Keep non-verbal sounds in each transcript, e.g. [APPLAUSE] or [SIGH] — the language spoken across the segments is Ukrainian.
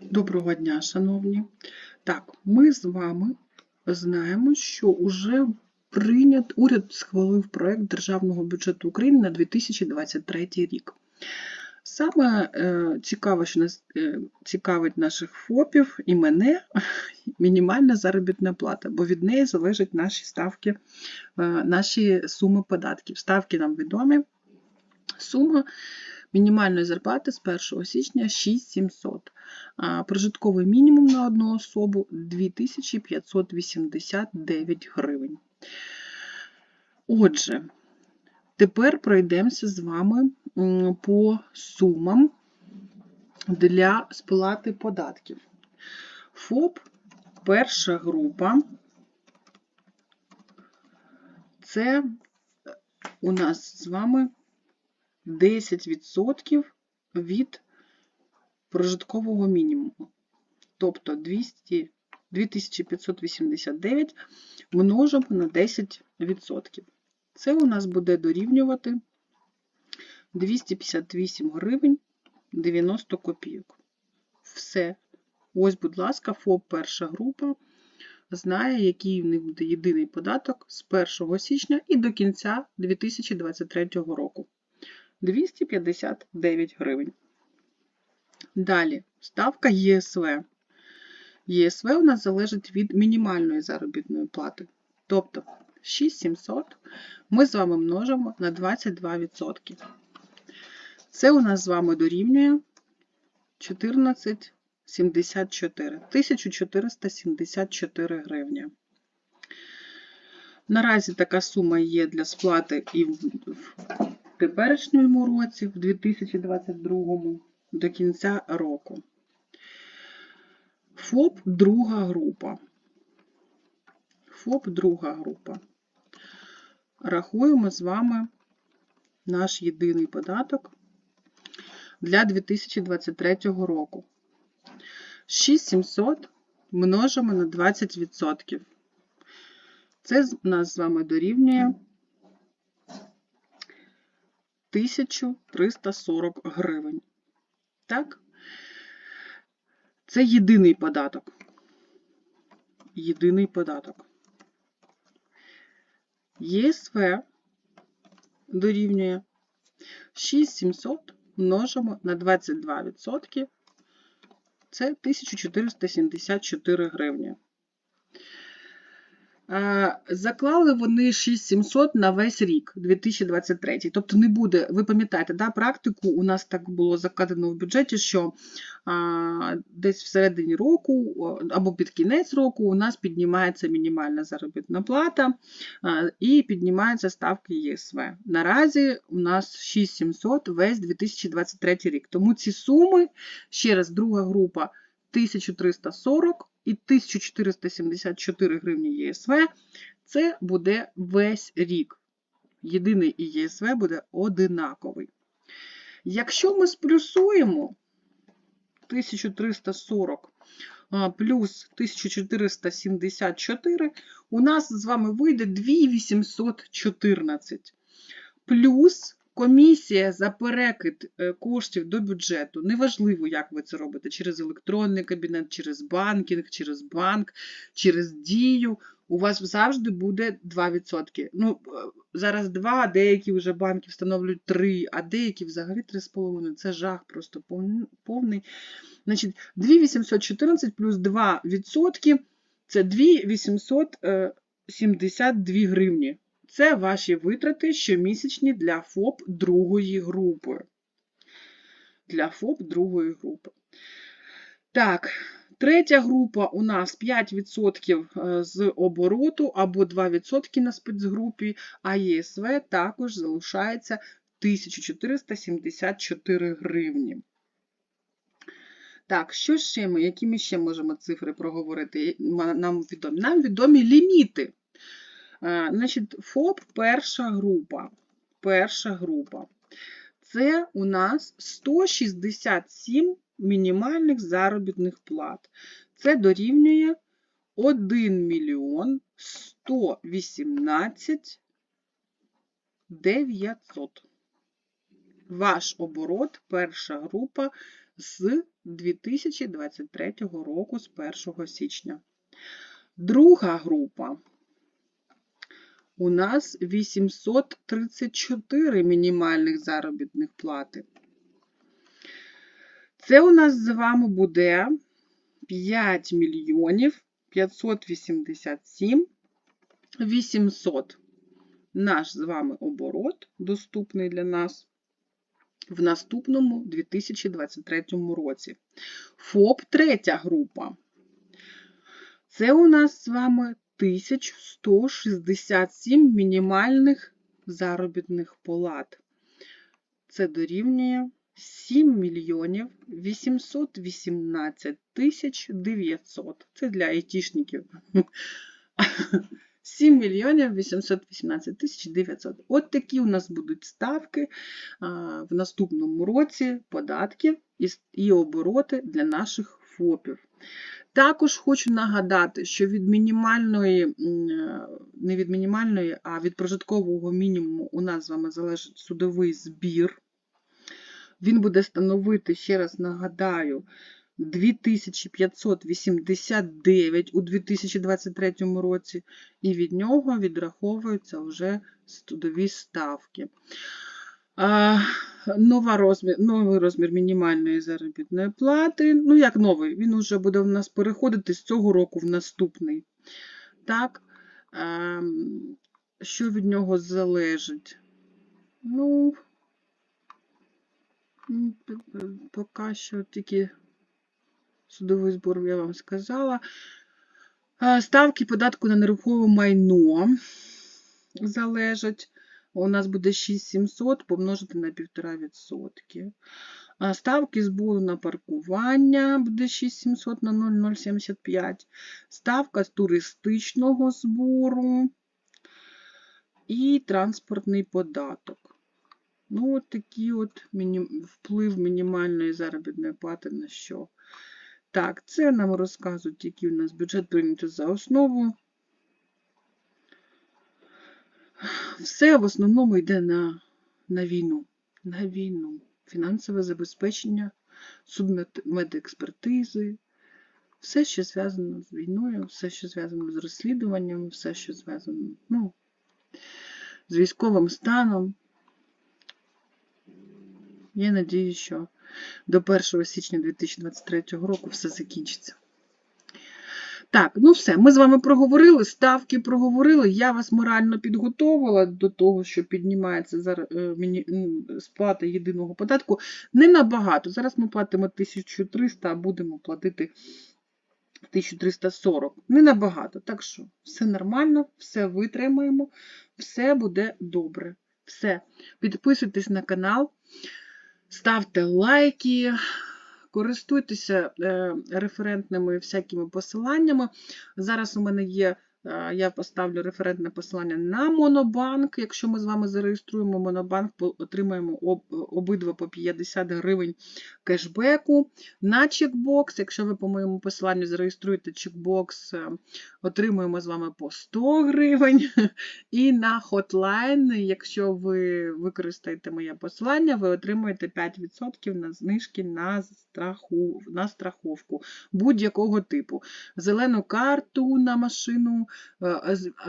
Доброго дня, шановні. Так, ми з вами знаємо, що уже прийнят, уряд схвалив проект Державного бюджету України на 2023 рік. Саме е, цікаво, що нас е, цікавить наших ФОПів і мене [LAUGHS] мінімальна заробітна плата, бо від неї залежать наші ставки, е, наші суми податків. Ставки нам відомі. Сума мінімальної зарплати з 1 січня 6700. А прожитковий мінімум на одну особу 2589 гривень. Отже, тепер пройдемося з вами по сумам для сплати податків. ФОП перша група. Це у нас з вами 10% від прожиткового мінімуму. Тобто 200, 2589 множимо на 10%. Це у нас буде дорівнювати 258 гривень 90 копійок. Все. Ось, будь ласка, ФОП перша група знає, який в них буде єдиний податок з 1 січня і до кінця 2023 року. 259 гривень. Далі, ставка ЄСВ. ЄСВ у нас залежить від мінімальної заробітної плати. Тобто 6700 ми з вами множимо на 22%. Це у нас з вами дорівнює 1474. 1474 гривні. Наразі така сума є для сплати і в теперішньому році, в 2022 до кінця року. ФОП друга група. ФОП друга група. Рахуємо з вами наш єдиний податок для 2023 року. 6700 множимо на 20%. Це нас з вами дорівнює 1340 гривень. Так? Це єдиний податок. Єдиний податок. ЄСВ дорівнює 6700 множимо на 22%. Це 1474 гривні. Заклали вони 6700 на весь рік 2023. Тобто не буде, ви пам'ятаєте, да, практику у нас так було закладено в бюджеті, що а, десь всередині року або під кінець року у нас піднімається мінімальна заробітна плата і піднімаються ставки ЄСВ. Наразі у нас 6700 весь 2023 рік. Тому ці суми, ще раз, друга група 1340 і 1474 гривні ЄСВ це буде весь рік. Єдиний ЄСВ буде одинаковий. Якщо ми сплюсуємо 1340 плюс 1474, у нас з вами вийде 2814. Плюс Комісія за перекид е, коштів до бюджету, неважливо, як ви це робите, через електронний кабінет, через банкінг, через банк, через дію, у вас завжди буде 2%. Ну, е, Зараз 2, а деякі вже банки встановлюють 3, а деякі взагалі 3,5. Це жах просто повний. Значить, 2814 плюс 2% це 2872 гривні. Це ваші витрати щомісячні для ФОП другої групи. Для ФОП другої групи. Так, третя група у нас 5% е, з обороту або 2% на спецгрупі, а ЄСВ також залишається 1474 гривні. Так, що ще ми, які ми ще можемо цифри проговорити? Нам відомі? Нам відомі ліміти. Значить, ФОП перша група. Перша група. Це у нас 167 мінімальних заробітних плат. Це дорівнює 1 мільйон 118 900. ваш оборот, перша група з 2023 року, з 1 січня. Друга група. У нас 834 мінімальних заробітних плати. Це у нас з вами буде 5 мільйонів 587 800. Наш з вами оборот доступний для нас в наступному 2023 році. ФОП третя група. Це у нас з вами 1167 мінімальних заробітних плат. Це дорівнює 7 мільйонів 818 тисяч 900. Це для айтішників. [LAUGHS] 7 мільйонів 818 тисяч 900. От такі у нас будуть ставки в наступному році податків і обороти для наших ФОПів. Також хочу нагадати, що від мінімальної, не від мінімальної, а від прожиткового мінімуму у нас з вами залежить судовий збір. Він буде становити, ще раз нагадаю, 2589 у 2023 році, і від нього відраховуються вже судові ставки. Нова розмір, новий розмір мінімальної заробітної плати. Ну, як новий, він вже буде в нас переходити з цього року в наступний. Так, що від нього залежить? Ну, поки що тільки судовий збор, я вам сказала. Ставки податку на нерухоме майно залежать. У нас буде 6700 помножити на 1,5%. Ставки збору на паркування буде 6700 на 0,075. Ставка з туристичного збору і транспортний податок. Ну, от такий от вплив мінімальної заробітної плати на що. Так, це нам розказують, який у нас бюджет прийнято за основу. Все в основному йде на, на війну. На війну. Фінансове забезпечення, судмедекспертизи, все, що зв'язано з війною, все, що зв'язано з розслідуванням, все, що зв'язано ну, з військовим станом. Я надію, що до 1 січня 2023 року все закінчиться. Так, ну все, ми з вами проговорили, ставки проговорили. Я вас морально підготовила до того, що піднімається зараз е, м, сплата єдиного податку. Не набагато. Зараз ми платимо 1300, а будемо платити 1340. Не набагато. Так що все нормально, все витримаємо, все буде добре. Все. Підписуйтесь на канал, ставте лайки. Користуйтеся е, референтними всякими посиланнями. Зараз у мене є, я поставлю референтне посилання на Монобанк. Якщо ми з вами зареєструємо Монобанк, отримаємо об, обидва по 50 гривень кешбеку. На чекбокс, якщо ви по моєму посиланню зареєструєте чекбокс, е, отримуємо з вами по 100 гривень. І на хотлайн, якщо ви використаєте моє посилання, ви отримуєте 5% на знижки на, страху, на страховку будь-якого типу. Зелену карту на машину, е,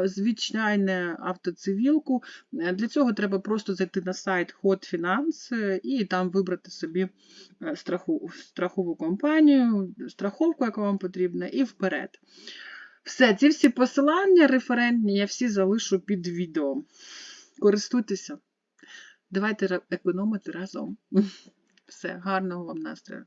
звичайне автоцивілку. Е, Для цього треба просто зайти на сайт Hot Finance е, і там вибрати собі е, страху, страхову компанію, страховку, яка вам потрібна, і вперед. Все, ці всі посилання референтні я всі залишу під відео. Користуйтеся. Давайте економити разом. [LAUGHS] Все, гарного вам настрою.